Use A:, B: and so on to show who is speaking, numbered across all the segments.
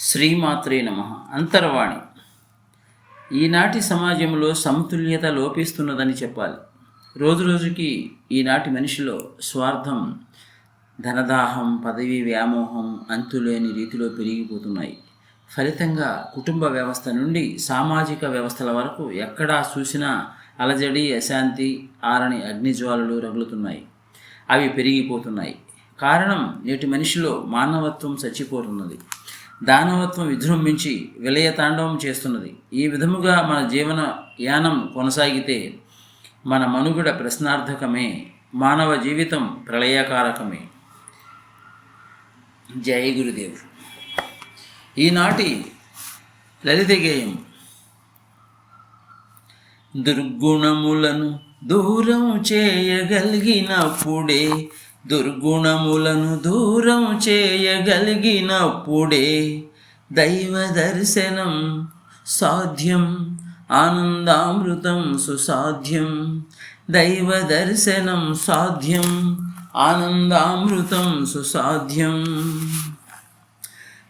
A: శ్రీమాత్రే నమ. అంతర్వాణి. ఈనాటి సమాజంలో సమతుల్యత లోపిస్తున్నదని చెప్పాలి. రోజురోజుకి ఈనాటి మనిషిలో స్వార్థం ధనదాహం పదవి వ్యామోహం అంతులేని రీతిలో పెరిగిపోతున్నాయి. ఫలితంగా కుటుంబ వ్యవస్థ నుండి సామాజిక వ్యవస్థల వరకు ఎక్కడా చూసినా అలజడి అశాంతి ఆరని అగ్నిజ్వాలలు రగులుతున్నాయి. అవి పెరిగిపోతున్నాయి. కారణం నేటి మనిషిలో మానవత్వం చచ్చిపోతున్నది. దానవత్వం విజృంభించి విలయతాండవం చేస్తున్నది. ఈ విధముగా మన జీవన యానం కొనసాగితే మన మనుగడ ప్రశ్నార్థకమే మానవ జీవితం ప్రళయకారకమే. జయ గురుదేవ్ ఈనాటి లలిత గేయం దుర్గుణములను దూరం చేయగలిగినప్పుడే దుర్గుణములను దూరం చేయగలిగినప్పుడే దైవ దర్శనం సాధ్యం. ఆనందామృతం సుసాధ్యం. దైవ దర్శనం సాధ్యం. ఆనందామృతం సుసాధ్యం.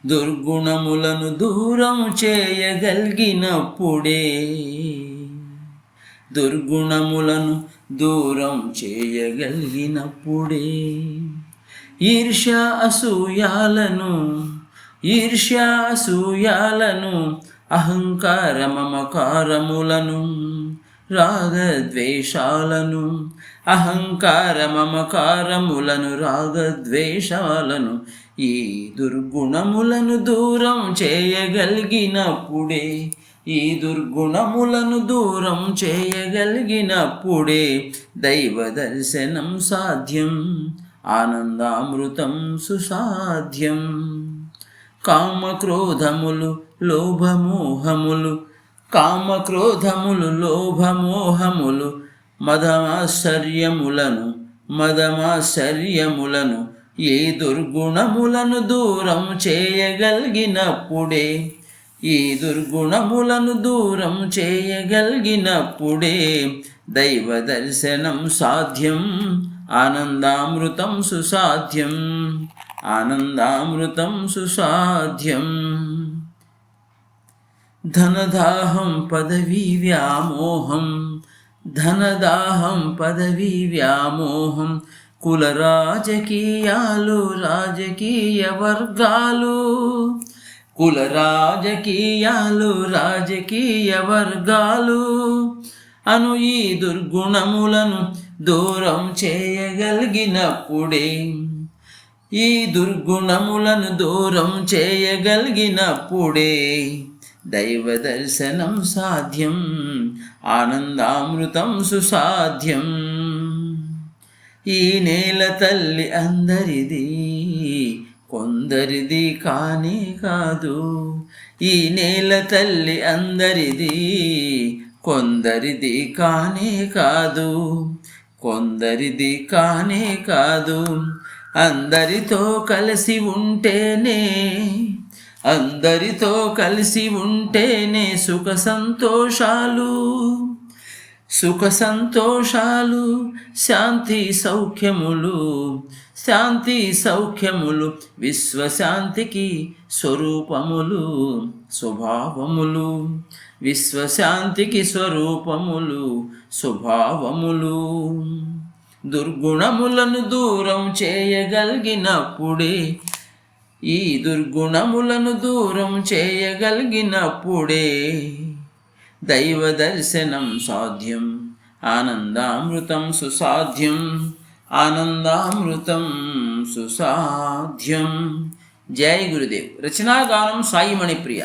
A: దుర్గుణములను దూరం చేయగలిగినప్పుడే దుర్గుణములను దూరం చేయగలిగినప్పుడే. ఈర్ష్య అసూయాలను ఈర్ష్య అసూయాలను అహంకార మమకారములను రాగద్వేషాలను అహంకార మమకారములను రాగద్వేషాలను ఈ దుర్గుణములను దూరం చేయగలిగినప్పుడే ఈ దుర్గుణములను దూరం చేయగలిగినప్పుడే దైవ దర్శనం సాధ్యం. ఆనందామృతం సుసాధ్యం. కామక్రోధములు లోభమోహములు కామక్రోధములు లోభమోహములు మదమాశ్చర్యములను మదమాశ్చర్యములను ఏ దుర్గుణములను దూరం చేయగలిగినప్పుడే ఈ దుర్గుణములను దూరం చేయగలిగినప్పుడే దైవ దర్శనం సాధ్యం. ఆనందామృతం సుసాధ్యం. ఆనందామృతం సుసాధ్యం. ధనదాహం పదవీ వ్యామోహం. ధనదాహం పదవీ వ్యామోహం. కుల రాజకీయాలు రాజకీయ వర్గాలు. కుల రాజకీయాలు రాజకీయ వర్గాలు అను ఈ దుర్గుణములను దూరం చేయగలిగినప్పుడే ఈ దుర్గుణములను దూరం చేయగలిగినప్పుడే దైవ దర్శనం సాధ్యం ఆనందామృతం సుసాధ్యం. ఈ నేల తల్లి అందరిది కొందరిది కానీ కాదు ఈ నేల తల్లి అందరిది. కొందరిది కానే కాదు కొందరిది కానే కాదు. అందరితో కలిసి ఉంటేనే అందరితో కలిసి ఉంటేనే సుఖ సంతోషాలు. సుఖ సంతోషాలు శాంతి సౌఖ్యములు శాంతి సౌఖ్యములు విశ్వశాంతికి స్వరూపములు స్వభావములు విశ్వశాంతికి స్వరూపములు స్వభావములు. దుర్గుణములను దూరం చేయగలిగినప్పుడే ఈ దుర్గుణములను దూరం చేయగలిగినప్పుడే దైవ దర్శనం సాధ్యం ఆనందామృతం సుసాధ్యం ఆనందామృతం సుసాధ్యం. జై గురుదేవ్. రచనాగానం సాయి మణిప్రియ.